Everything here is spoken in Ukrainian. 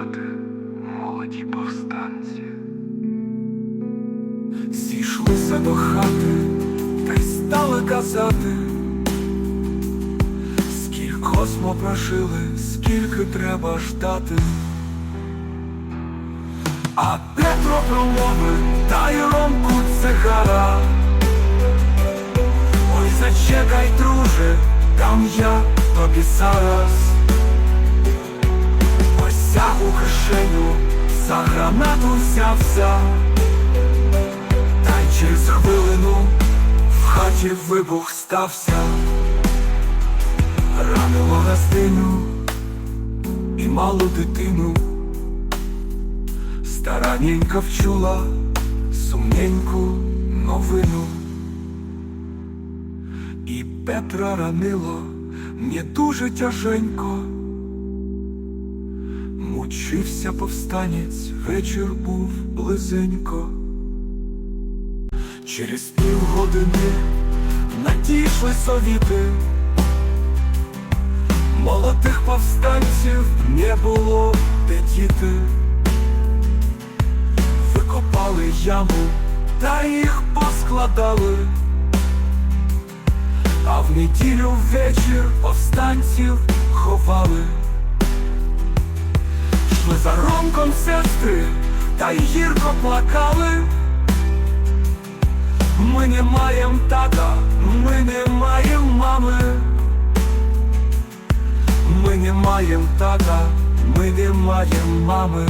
брате, молоді повстанці, зійшлися до хати та й стали казати, скільки ми прожили, скільки треба ждати, а Петро промови та й ромку цигара. Ой, зачекай, друже, там я тобі зараз. У за гранату взявся. Та й через хвилину в хаті вибух стався. Ранило гостину і малу дитину. Стараненька вчула сумненьку новину. І Петра ранило не дуже тяженько. Мучився повстанець, вечір був близенько. Через півгодини надійшли совіти. Молодих повстанців не було де діти. Викопали яму та їх поскладали. А в неділю ввечір повстанців ховали. За ромком сестри та й гірко плакали. Ми не маєм тата, ми не маєм мами. Ми не маєм тата, ми не маєм мами.